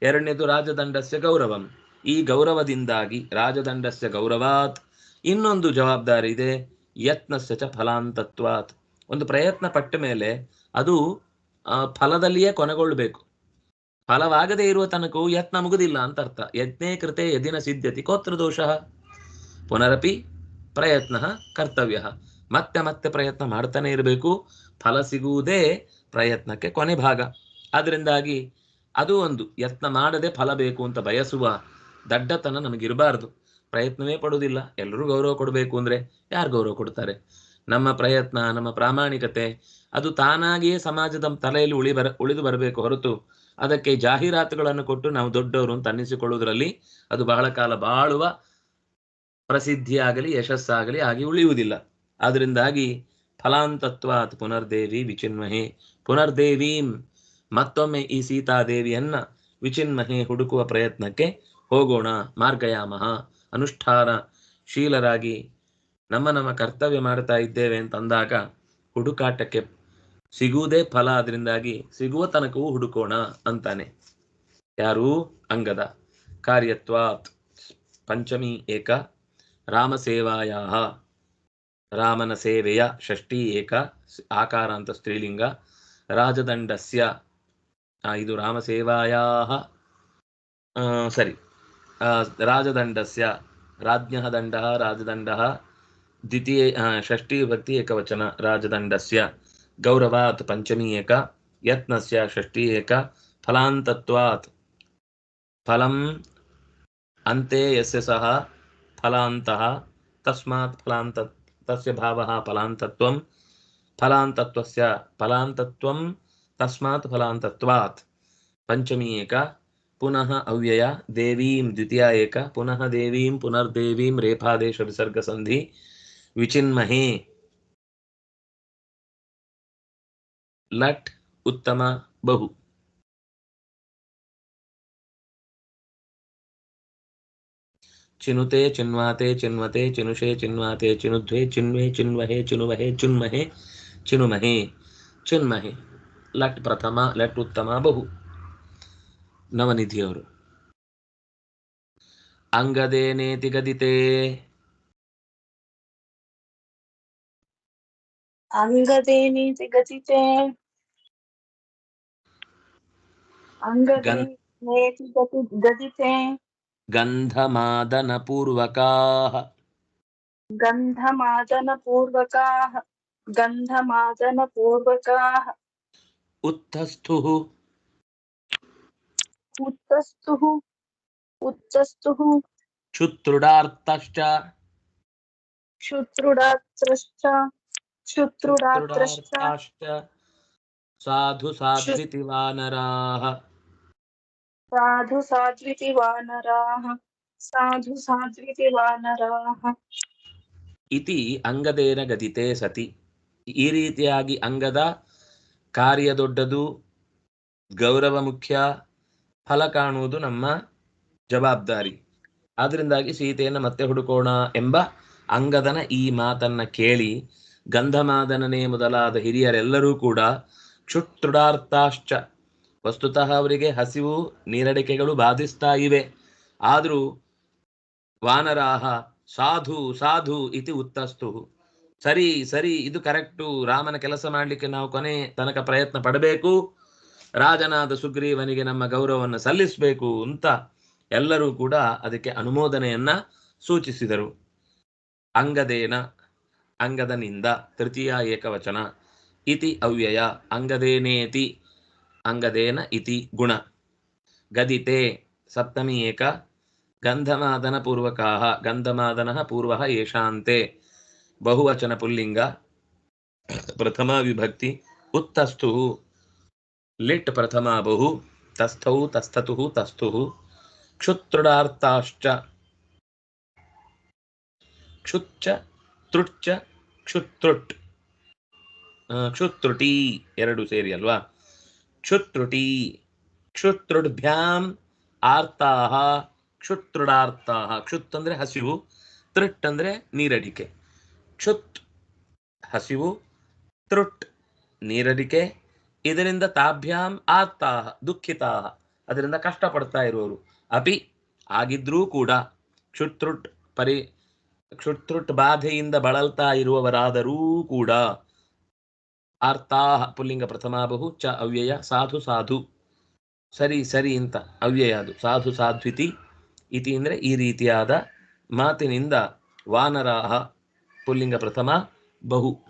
ಎರಡನೇದು ರಾಜದಂಡಸ್ಯ ಗೌರವಂ. ಈ ಗೌರವದಿಂದಾಗಿ ರಾಜದಂಡಸ್ಯ ಗೌರವಾತ್ ಇನ್ನೊಂದು ಜವಾಬ್ದಾರಿ ಇದೆ. ಯತ್ನಸ್ಯ ಚ ಫಲಾಂತತ್ವಾತ್. ಒಂದು ಪ್ರಯತ್ನ ಪಟ್ಟ ಮೇಲೆ ಅದು ಫಲದಲ್ಲಿಯೇ ಕೊನೆಗೊಳ್ಳಬೇಕು. ಫಲವಾಗದೇ ಇರುವ ತನಕವೂ ಯತ್ನ ಮುಗುದಿಲ್ಲ ಅಂತ ಅರ್ಥ. ಯಜ್ಞೇ ಕೃತೆ ಯದಿನ ಸಿದ್ಧತಿ ಕೋತ್ರ ದೋಷ. ಪುನರಪಿ ಪ್ರಯತ್ನ ಕರ್ತವ್ಯ. ಮತ್ತೆ ಮತ್ತೆ ಪ್ರಯತ್ನ ಮಾಡ್ತಾನೆ ಇರಬೇಕು. ಫಲ ಸಿಗುವುದೇ ಪ್ರಯತ್ನಕ್ಕೆ ಕೊನೆ ಭಾಗ. ಅದರಿಂದಾಗಿ ಅದು ಒಂದು ಯತ್ನ ಮಾಡದೆ ಫಲ ಬೇಕು ಅಂತ ಬಯಸುವ ದಡ್ಡತನ ನಮಗಿರಬಾರದು. ಪ್ರಯತ್ನವೇ ಪಡುವುದಿಲ್ಲ. ಎಲ್ಲರೂ ಗೌರವ ಕೊಡಬೇಕು ಅಂದ್ರೆ ಯಾರು ಗೌರವ ಕೊಡ್ತಾರೆ? ನಮ್ಮ ಪ್ರಯತ್ನ, ನಮ್ಮ ಪ್ರಾಮಾಣಿಕತೆ, ಅದು ತಾನಾಗಿಯೇ ಸಮಾಜದ ತಲೆಯಲ್ಲಿ ಉಳಿ ಬರ, ಉಳಿದು ಬರಬೇಕು ಹೊರತು ಅದಕ್ಕೆ ಜಾಹೀರಾತುಗಳನ್ನು ಕೊಟ್ಟು ನಾವು ದೊಡ್ಡವರು ಅಂತ ಅನ್ನಿಸಿಕೊಳ್ಳುವುದರಲ್ಲಿ ಅದು ಬಹಳ ಕಾಲ ಬಾಳುವ ಪ್ರಸಿದ್ಧಿಯಾಗಲಿ, ಯಶಸ್ಸಾಗಲಿ ಆಗಿ ಉಳಿಯುವುದಿಲ್ಲ. ಆದ್ರಿಂದಾಗಿ ಫಲಾಂತತ್ವಾತ್ ಪುನರ್ದೇವಿ ವಿಚಿನ್ಮಹೆ, ಪುನರ್ದೇವೀಂ ಮತ್ತೊಮ್ಮೆ ಈ ಸೀತಾದೇವಿಯನ್ನ ವಿಚಿನ್ಮಹೆ ಹುಡುಕುವ ಪ್ರಯತ್ನಕ್ಕೆ ಹೋಗೋಣ ಮಾರ್ಗಯಾಮಹ ಅನುಷ್ಠಾನ ಶೀಲರಾಗಿ ನಮ್ಮ ನಮ್ಮ ಕರ್ತವ್ಯ ಮಾಡ್ತಾ ಇದ್ದೇವೆ ಅಂತಂದಾಗ ಹುಡುಕಾಟಕ್ಕೆ ಸಿಗುವುದೇ ಫಲ ಅದರಿಂದಾಗಿ ಸಿಗುವ ತನಕವೂ ಹುಡುಕೋಣ ಅಂತಾನೆ. ಯಾರು? ಅಂಗದ. ಕಾರ್ಯತ್ವಾತ್. ಪಂಚಮಿ ಏಕ. ರಾಮ ಸೇವಾಯ ರಾಮನ ಸೇವೆಯ ಷಷ್ಠಿ ಏಕ. ಆಕಾರ ಅಂತ ಸ್ತ್ರೀಲಿಂಗ. ರಾಜದಂಡಸ್ಯ. ಇದು ರಾಮ ರಾಮಸೇವಾಯಾ ಸರಿ. राजदण्डस्य राज्ञः दण्डः राजदण्डः, द्वितीय षष्ठीविभक्ति एकवचन, राजदण्डस्य, गौरवात् पञ्चमी एक, यत्नस्य षष्ठी एक, फलान्तत्वात् फलम्, अन्ते यस्य सः फलान्तः, तस्मात् फलान्त, तस्य भावः फलान्तत्वं फलान्तत्वस्य फलान्तत्वं तस्मात् फलान्तत्वात् पञ्चमी एक पुनः अव्यया देवीं द्वितीया एक, पुनः देवीं पुनर्देवीं रेफादेश विसर्ग संधि विचिन्महे। लट् उत्तम बहु। चिनुते चिन्वाते चिन्वते चिनुषे चिन्वाते चिनुध्वे चिन्वे चिन्वहे चिनुवहे चुन्महे चिनुमहे। चिन्महे। लट् प्रथमा, लट् उत्तमा बहु। ನವನಿಧಿಯವರು ಅಂಗದೇ ನೇತಿ ಗದಿತೆ ಅಂಗದೇ ನೇತಿ ಗದಿತೆ ಅಂಗದೇ ನೇತಿ ಗದಿತೆ ಗಂಧಮಾದನ ಪೂರ್ವಕಾ ಗಂಧಮಾದನ ಪೂರ್ವಕಾ ಗಂಧಮಾದನ ಪೂರ್ವಕಾ ಉತ್ತಸ್ಥು उत्तस्तुः उत्तस्तुः क्षुत्रुडार्तश्च क्षुत्रुडात्रश्च क्षुत्रुडात्रश्च क्षुत्रुडार्ताश्च साधु साध्विति वानराः साधु साध्विति वानराः साधु साध्विति वानराः ಇತಿ ಅಂಗದೇನ ಗದಿತೆ ಸತಿ ಈ ರೀತಿಯಾಗಿ ಅಂಗದ ಕಾರ್ಯ ದೊಡ್ಡದು ಗೌರವ ಮುಖ್ಯ ಫಲ ಕಾಣುವುದು ನಮ್ಮ ಜವಾಬ್ದಾರಿ. ಆದ್ರಿಂದಾಗಿ ಸೀತೆಯನ್ನು ಮತ್ತೆ ಹುಡುಕೋಣ ಎಂಬ ಅಂಗದನ ಈ ಮಾತನ್ನ ಕೇಳಿ ಗಂಧಮಾದನನೇ ಮೊದಲಾದ ಹಿರಿಯರೆಲ್ಲರೂ ಕೂಡ ಕ್ಷುತ್ರುಡಾರ್ಥಾಶ್ಚ ವಸ್ತುತಃ ಅವರಿಗೆ ಹಸಿವು, ನೀರಡಿಕೆಗಳು ಬಾಧಿಸ್ತಾ ಇವೆ. ಆದರೂ ವಾನರಾಹ, ಸಾಧು ಸಾಧು ಇತಿ ಉತ್ತಸ್ತು. ಸರಿ ಸರಿ, ಇದು ಕರೆಕ್ಟು. ರಾಮನ ಕೆಲಸ ಮಾಡಲಿಕ್ಕೆ ನಾವು ಕೊನೆ ತನಕ ಪ್ರಯತ್ನ ಪಡಬೇಕು. ರಾಜನಾದ ಸುಗ್ರೀವನಿಗೆ ನಮ್ಮ ಗೌರವವನ್ನು ಸಲ್ಲಿಸಬೇಕು ಅಂತ ಎಲ್ಲರೂ ಕೂಡ ಅದಕ್ಕೆ ಅನುಮೋದನೆಯನ್ನ ಸೂಚಿಸಿದರು. ಅಂಗದೇನ, ಅಂಗದನಿಂದ ತೃತೀಯ ಏಕವಚನ, ಇತಿ ಅವ್ಯಯ, ಅಂಗದೇನೇತಿ, ಅಂಗದೇನ ಇತಿ ಗುಣ. ಗದಿತೆ, ಸಪ್ತಮಿ ಏಕ, ಗಂಧಮಾದನ ಪೂರ್ವಕಾಹ, ಗಂಧಮಾದನ ಪೂರ್ವ ಏಷಾಂತೆ. ಬಹುವಚನ ಪುಲ್ಲಿಂಗ, ಪ್ರಥಮ ವಿಭಕ್ತಿ, ಉತ್ತಸ್ಥು. ಲಿಟ್ ಪ್ರಥಮ ಬಹು ತಸ್ಥೌ ತಸ್ಥತು ತಸ್ಥು ಕ್ಷುತ್ರುಡಾರ್ಥಾಶ್ಚ ಕ್ಷುಚ್ಚ ತೃಚ್ಚ ಕ್ಷುತ್ರುಟ್. ಕ್ಷುತ್ರುಟಿ ಎರಡು ಸೇರಿ ಅಲ್ವಾ? ಕ್ಷುತ್ರುಟಿ, ಕ್ಷುತ್ರುಡ್ಭ್ಯಾಂ, ಆರ್ತಾಹ ಕ್ಷುತ್ರುಡಾರ್ತಾಹ ಕ್ಷುತ್ ಅಂದ್ರೆ ಹಸಿವು, ತೃಟ್ ಅಂದ್ರೆ ನೀರಡಿಕೆ. ಕ್ಷುತ್ ಹಸಿವು, ತೃಟ್ ನೀರಡಿಕೆ ಇದರಿಂದ ತಾಭ್ಯಾಂ ಆತ್ತಾ ದುಃಖಿತಾ ಅದರಿಂದ ಕಷ್ಟಪಡ್ತಾ ಇರುವರು ಅಪಿ ಆಗಿದ್ರೂ ಕೂಡ ಕ್ಷುತ್ರುಟ್ ಪರಿ, ಕ್ಷುತ್ರುಟ್ ಬಾಧೆಯಿಂದ ಬಳಲ್ತಾ ಇರುವವರಾದರೂ ಕೂಡ ಆರ್ತಾ ಪುಲ್ಲಿಂಗ ಪ್ರಥಮ ಬಹು ಚ ಅವ್ಯಯ, ಸಾಧು ಸಾಧು, ಸರಿ ಸರಿ ಅಂತ ಅವ್ಯಯ ಅದು, ಸಾಧು, ಸಾಧ್ವಿತಿ ಇತಿ ಅಂದ್ರೆ ಈ ರೀತಿಯಾದ ಮಾತಿನಿಂದ ವಾನರಾಹ, ಪುಲ್ಲಿಂಗ ಪ್ರಥಮ, ಬಹು.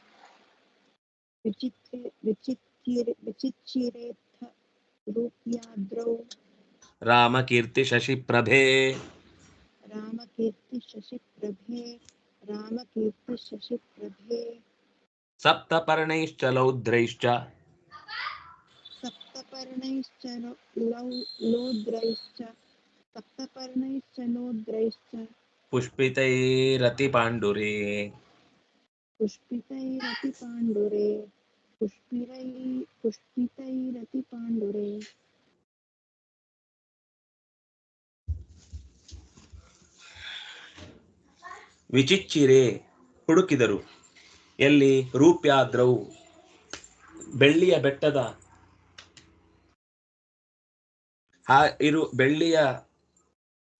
विचित्रे विचित्रे विचित्रेथ रूपयाद्रौ रामकीर्ति शशि प्रभे। रामकीर्ति शशि प्रभे रामकीर्ति शशि प्रभे। सप्तपर्णैश्च लौद्रैश्च। सप्तपर्णैश्च लौद्रैश्च। सप्तपर्णैश्च नोद्रैश्च। पुष्पितैरतिपाण्डुरे। पुष्पितैरति पाण्डुरे पुष्पितैरपि पाण्डुरे पुष्पिरै पुष्पितैरपि पाण्डुरे ವಿಚಿಚ್ಚಿರೆ ಹುಡುಕಿದರು ಎಲ್ಲಿ ರೂಪ್ಯಾದ್ರವು ಬೆಳ್ಳಿಯ ಬೆಟ್ಟದ ಹಾ ಇರು ಬೆಳ್ಳಿಯ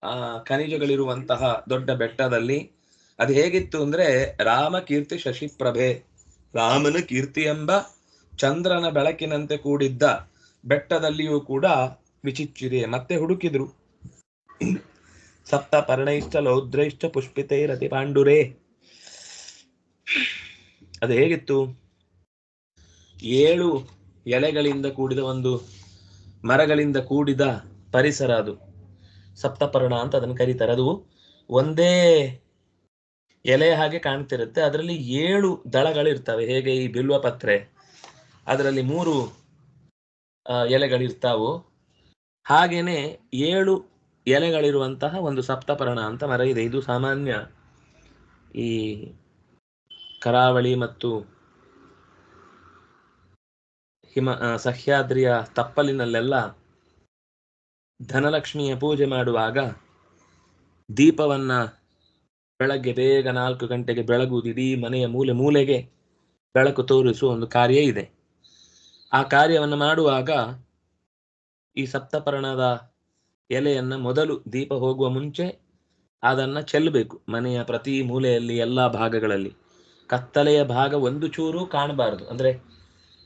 ಆ ಖನಿಜಗಳಿರುವಂತಹ ದೊಡ್ಡ ಬೆಟ್ಟದಲ್ಲಿ ಅದು ಹೇಗಿತ್ತು ಅಂದ್ರೆ ರಾಮ ಕೀರ್ತಿ ಶಶಿಪ್ರಭೆ ರಾಮನ ಕೀರ್ತಿ ಎಂಬ ಚಂದ್ರನ ಬೆಳಕಿನಂತೆ ಕೂಡಿದ್ದ ಬೆಟ್ಟದಲ್ಲಿಯೂ ಕೂಡ ವಿಚಿಚ್ಚಿದೆ. ಮತ್ತೆ ಹುಡುಕಿದ್ರು. ಸಪ್ತ ಪರ್ಣೈಷ್ಠ ಲೌದ್ರೈಷ್ಠ ಪುಷ್ಪಿತೈ ರತಿ ಪಾಂಡುರೇ. ಅದು ಹೇಗಿತ್ತು? ಏಳು ಎಲೆಗಳಿಂದ ಕೂಡಿದ ಒಂದು ಮರಗಳಿಂದ ಕೂಡಿದ ಪರಿಸರ ಅದು. ಸಪ್ತಪರ್ಣ ಅಂತ ಅದನ್ನು ಕರೀತಾರೆ. ಅದು ಒಂದೇ ಎಲೆ ಹಾಗೆ ಕಾಣ್ತಿರುತ್ತೆ. ಅದರಲ್ಲಿ ಏಳು ದಳಗಳಿರ್ತವೆ. ಹೇಗೆ ಈ ಬಿಲ್ವ ಪತ್ರೆ, ಅದರಲ್ಲಿ ಮೂರು ಎಲೆಗಳಿರ್ತಾವು ಹಾಗೇನೆ ಏಳು ಎಲೆಗಳಿರುವಂತಹ ಒಂದು ಸಪ್ತಪರ್ಣ ಅಂತ ಮರ ಇದೆ ಇದು ಸಾಮಾನ್ಯ ಈ ಕರಾವಳಿ ಮತ್ತು ಹಿಮ ಸಹ್ಯಾದ್ರಿಯ ತಪ್ಪಲಿನಲ್ಲೆಲ್ಲ ಧನಲಕ್ಷ್ಮಿಯ ಪೂಜೆ ಮಾಡುವಾಗ ದೀಪವನ್ನ ಬೆಳಗ್ಗೆ ಬೇಗ ನಾಲ್ಕು ಗಂಟೆಗೆ ಬೆಳಗುವುದು ಇಡೀ ಮನೆಯ ಮೂಲೆ ಮೂಲೆಗೆ ಬೆಳಕು ತೋರಿಸುವ ಒಂದು ಕಾರ್ಯ ಇದೆ. ಆ ಕಾರ್ಯವನ್ನು ಮಾಡುವಾಗ ಈ ಸಪ್ತಪರ್ಣದ ಎಲೆಯನ್ನ ಮೊದಲು ದೀಪ ಹೋಗುವ ಮುಂಚೆ ಅದನ್ನ ಚೆಲ್ಲಬೇಕು ಮನೆಯ ಪ್ರತಿ ಮೂಲೆಯಲ್ಲಿ ಎಲ್ಲಾ ಭಾಗಗಳಲ್ಲಿ. ಕತ್ತಲೆಯ ಭಾಗ ಒಂದು ಚೂರು ಕಾಣಬಾರದು. ಅಂದ್ರೆ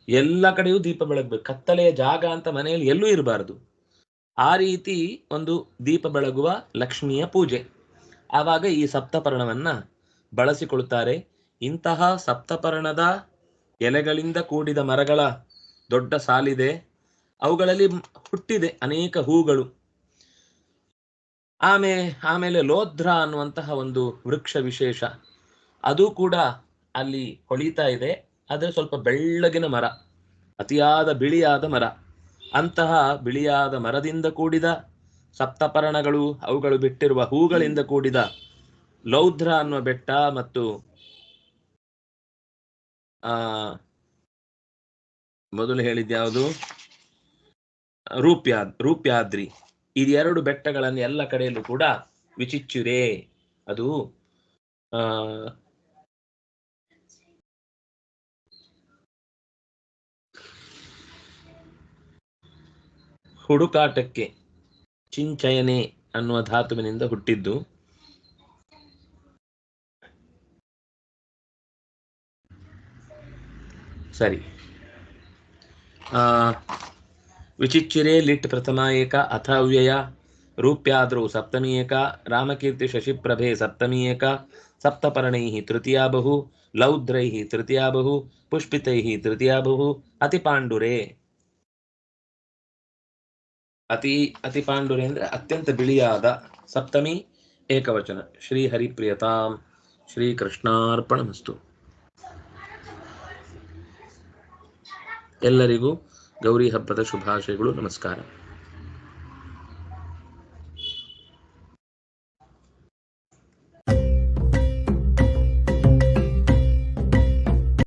ಎಲ್ಲ ಕಡೆಯೂ ದೀಪ ಬೆಳಗ್ಬೇಕು. ಕತ್ತಲೆಯ ಜಾಗ ಅಂತ ಮನೆಯಲ್ಲಿ ಎಲ್ಲೂ ಇರಬಾರದು. ಆ ರೀತಿ ಒಂದು ದೀಪ ಬೆಳಗುವ ಲಕ್ಷ್ಮಿಯ ಪೂಜೆ. ಆವಾಗ ಈ ಸಪ್ತಪರ್ಣವನ್ನ ಬಳಸಿಕೊಳ್ಳುತ್ತಾರೆ. ಇಂತಹ ಸಪ್ತಪರ್ಣದ ಎಲೆಗಳಿಂದ ಕೂಡಿದ ಮರಗಳ ದೊಡ್ಡ ಸಾಲಿದೆ. ಅವುಗಳಲ್ಲಿ ಹುಟ್ಟಿದೆ ಅನೇಕ ಹೂಗಳು. ಆಮೆ, ಆಮೇಲೆ ಲೋಧ್ರ ಅನ್ನುವಂತಹ ಒಂದು ವೃಕ್ಷ ವಿಶೇಷ. ಅದು ಕೂಡ ಅಲ್ಲಿ ಹೊಳಿತಾ ಇದೆ. ಆದರೆ ಸ್ವಲ್ಪ ಬೆಳ್ಳಗಿನ ಮರ, ಅತಿಯಾದ ಬಿಳಿಯಾದ ಮರ. ಅಂತಹ ಬಿಳಿಯಾದ ಮರದಿಂದ ಕೂಡಿದ ಸಪ್ತಪರ್ಣಗಳು ಅವುಗಳು ಬಿಟ್ಟಿರುವ ಹೂಗಳಿಂದ ಕೂಡಿದ ಲೌದ್ರ ಅನ್ನುವ ಬೆಟ್ಟ ಮತ್ತು, ಆ, ಮೊದಲು ಹೇಳಿದ್ಯಾವುದು ರೂಪ್ಯಾ, ರೂಪ್ಯಾದ್ರಿ. ಇದೆರಡು ಬೆಟ್ಟಗಳನ್ನು ಎಲ್ಲ ಕಡೆಯಲ್ಲೂ ಕೂಡ ವಿಚಿಚ್ಚುರೆ. ಅದು, ಆ, ಹುಡುಕಾಟಕ್ಕೆ ಚಿಂಚಯನೆ ಅನ್ನುವ ಧಾತುವಿನಿಂದ ಹುಟ್ಟಿದ್ದು. ಸರಿ. ಆ, ವಿಚಿಚ್ಚಿರೆ ಲಿಟ್ ಪ್ರಥಮ ಏಕ, ಅಥ ಅವ್ಯಯ, ರೂಪ್ಯಾದ್ರೌ ಸಪ್ತಮಿ ಏಕ, ರಾಮಕೀರ್ತಿ ಶಶಿಪ್ರಭೆ ಸಪ್ತಮಿ ಏಕ ಸಪ್ತಪರ್ಣೈ ತೃತೀಯ ಬಹು ಲೌದ್ರೈ ತೃತೀಯ ಬಹು ಪುಷ್ಪಿತೈ ತೃತೀಯ ಬಹು ಅತಿಪಾಂಡುರೆ. ಅತಿ ಅತಿ ಪಾಂಡುರಿ ಅಂದ್ರೆ ಅತ್ಯಂತ ಬಿಳಿಯಾದ ಸಪ್ತಮಿ ಏಕವಚನ. ಶ್ರೀ ಹರಿಪ್ರಿಯತಾಂ. ಶ್ರೀ ಕೃಷ್ಣಾರ್ಪಣಮಸ್ತು. ಎಲ್ಲರಿಗೂ ಗೌರಿ ಹಬ್ಬದ ಶುಭಾಶಯಗಳು. ನಮಸ್ಕಾರ.